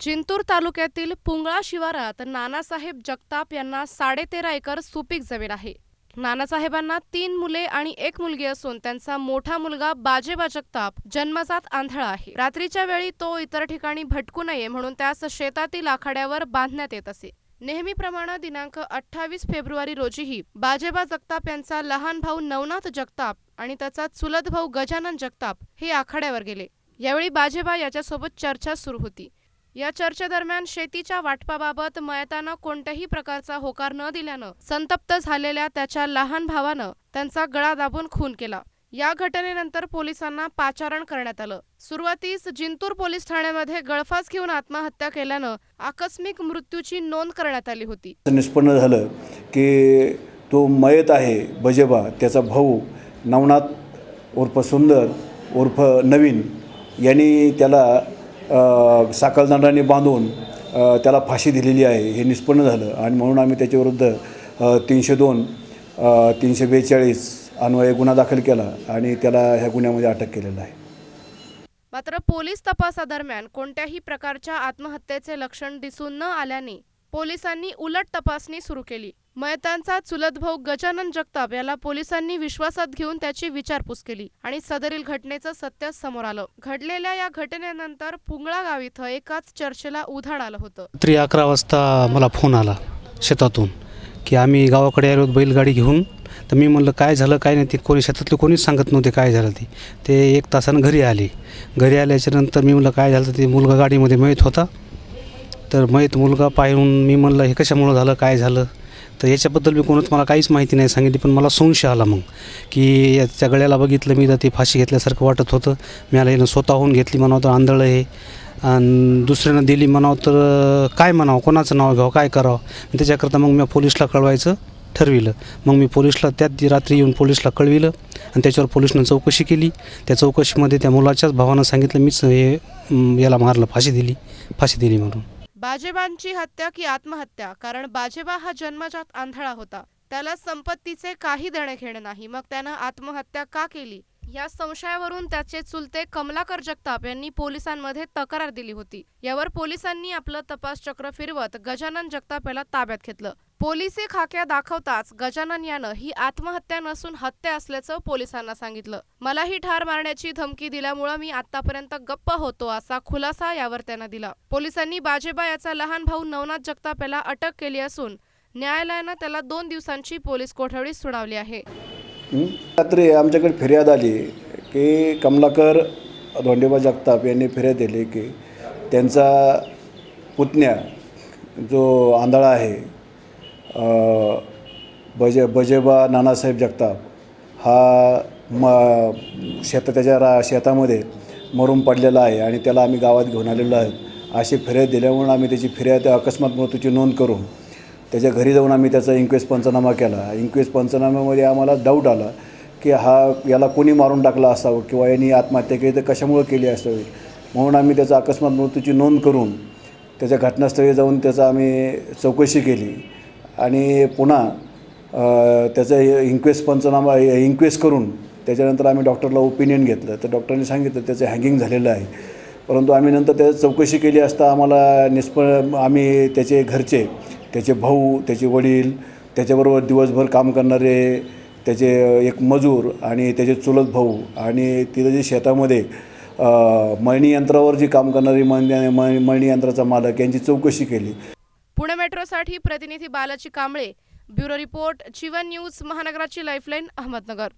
जिंतूर तालुक्यातील पुंगळा शिवारात नानासाहेब जगताप यांना साडेतेरा एकर सुपीक जमीन आहे. नानासाहेबांना तीन मुले आणि एक मुलगी असून त्यांचा मोठा मुलगा बाजेबा जगताप जन्मजात आंधळा आहे. रात्रीच्या वेळी तो इतर ठिकाणी भटकू नये म्हणून त्यास शेतातील आखाड्यावर बांधण्यात येत असे. नेहमीप्रमाणे दिनांक अठ्ठावीस फेब्रुवारी रोजीही बाजेबा जगताप यांचा लहान भाऊ नवनाथ जगताप आणि त्याचा चुलत भाऊ गजानन जगताप हे आखाड्यावर गेले. यावेळी बाजेबा याच्यासोबत चर्चा सुरू होती. या चर्चेदरम्यान शेतीच्या वाटपाबाबत मयतानं कोणत्याही प्रकारचा होकार न दिल्यानं संतप्त झालेल्या त्याच्या लहान भावानं त्यांचा गळा दाबून खून केला. या घटनेनंतर पोलिसांना पाचारण करण्यात आलं. सुरुवातीस जिंतूर पोलीस ठाण्यामध्ये गळफास घेऊन आत्महत्या केल्यानं आकस्मिक मृत्यूची नोंद करण्यात आली होती. निष्पन्न झालं की तो मयत आहे बजेबा त्याचा भाऊ नवनाथ उर्फ सुंदर उर्फ नवीन यांनी त्याला साखळदंडाने बांधून त्याला फाशी दिलेली आहे. हे निष्पन्न झालं आणि म्हणून आम्ही त्याच्याविरुद्ध तीनशे दोन तीनशे बेचाळीस अन्वये गुन्हा दाखल केला आणि त्याला ह्या गुन्ह्यामध्ये अटक केलेलं आहे. मात्र पोलीस तपासादरम्यान कोणत्याही प्रकारच्या आत्महत्येचे लक्षण दिसून न आल्याने पोलिसांनी उलट तपासणी सुरू केली. मयतांचा चुलत भाऊ गजानन जगताप याला पोलिसांनी विश्वासात घेऊन त्याची विचारपूस केली आणि सदरील घटनेचं सत्य समोर आलं. घडलेल्या या घटनेनंतर पुंगळा गाव इथं एकाच चर्चेला उधाण आलं होतं. रात्री अकरा वाजता मला फोन आला शेतातून की आम्ही गावाकडे आलो बैलगाडी घेऊन. तर मी म्हणलं काय झालं काय नाही? ते कोणी शेतातले कोणीच सांगत नव्हते काय झालं ते. ते एक तासानं घरी आले. घरी आल्याच्यानंतर मी म्हणलं काय झालं? ते मुलगा गाडीमध्ये मिळत होता. तर मयत मुलगा पाहून मी म्हणलं हे कशामुळं झालं? काय झालं? तर याच्याबद्दल मी कोणच मला काहीच माहिती नाही सांगितली पण मला संशय आला मग की याच्या गळ्याला बघितलं मी तर ते फाशी घेतल्यासारखं वाटत होतं. मी आला यानं स्वतःहून घेतली म्हणावं तर आंधळं हे आणि दुसऱ्यानं दिली म्हणावं तर काय म्हणावं? कोणाचं नाव घ्यावं? काय करावं? त्याच्याकरता मग मी पोलिसला कळवायचं ठरविलं. मग मी पोलिसला त्याच रात्री येऊन पोलिसला कळविलं आणि त्याच्यावर पोलिसनं चौकशी केली. त्या चौकशीमध्ये त्या मुलाच्याच भावानं सांगितलं मीच हे याला मारलं फाशी दिली फाशी दिली म्हणून. बाजेबांची हत्या की आत्महत्या? कारण बाजेबा हा जन्मजात आंधळा होता. त्याला संपत्तीचे काही देणे घेणे नाही. मग त्यानं आत्महत्या का केली? या संशयावरून त्याचे चुलते कमलाकर जगताप यांनी पोलिसांमध्ये तक्रार दिली होती. यावर पोलिसांनी आपलं तपास चक्र फिरवत गजानन जगताप याला ताब्यात घेतलं. पोलिसी खाक्या दाखवताच गजानन यानं ही आत्महत्या नसून हत्या असल्याचं पोलिसांना सांगितलं. मलाही ठार मारण्याची धमकी दिल्यामुळं मी आतापर्यंत गप्प होतो असा खुलासा यावर त्यानं दिला. पोलिसांनी बाजेबा याचा लहान भाऊ नवनाथ जगताप याला अटक केली असून न्यायालयानं त्याला दोन दिवसांची पोलीस कोठडी सुनावली आहे. रात्री आमच्याकडे फिर्याद आली की कमलाकर धोंडेबा जगताप यांनी फिर्याद दिली की त्यांचा पुतण्या जो आंधळा आहे बजे बजेबा नानासाहेब जगताप हा म शेता त्याच्या रा शेतामध्ये मरून पडलेला आहे आणि त्याला आम्ही गावात घेऊन आलेलो आहे. अशी फिर्याद दिल्यामुळे आम्ही त्याची फिर्याद अकस्मात मृत्यूची नोंद करून त्याच्या घरी जाऊन आम्ही त्याचा इन्क्वेस्ट पंचनामा केला. इन्क्वेस्ट पंचनाम्यामध्ये आम्हाला डाऊट आला की हा याला कोणी मारून टाकला असावं किंवा यांनी आत्महत्या केली तर कशामुळं केली असावी? म्हणून आम्ही त्याचा अकस्मात मृत्यूची नोंद करून त्याच्या घटनास्थळी जाऊन त्याचा आम्ही चौकशी केली. आणि पुन्हा अ, त्याचं इंक्वेस्ट पंचनामा इन्क्वेस्ट करून त्याच्यानंतर आम्ही डॉक्टरला ओपिनियन घेतलं. तर डॉक्टरने सांगितलं त्याचं हँगिंग झालेलं आहे. परंतु आम्ही नंतर त्याची चौकशी केली असता आम्हाला निष्प आम्ही त्याचे घरचे त्याचे भाऊ त्याचे वडील त्याच्याबरोबर दिवसभर काम करणारे त्याचे एक मजूर आणि त्याचे चुलत भाऊ आणि तिथं जे शेतामध्ये मळणी यंत्रावर जी काम करणारी मळणी मळणी यंत्राचा मालक यांची चौकशी केली. पुणे प्रतिनिधी Balaji Kamble bureau report Jeevan news महानगराची lifeline Ahmednagar.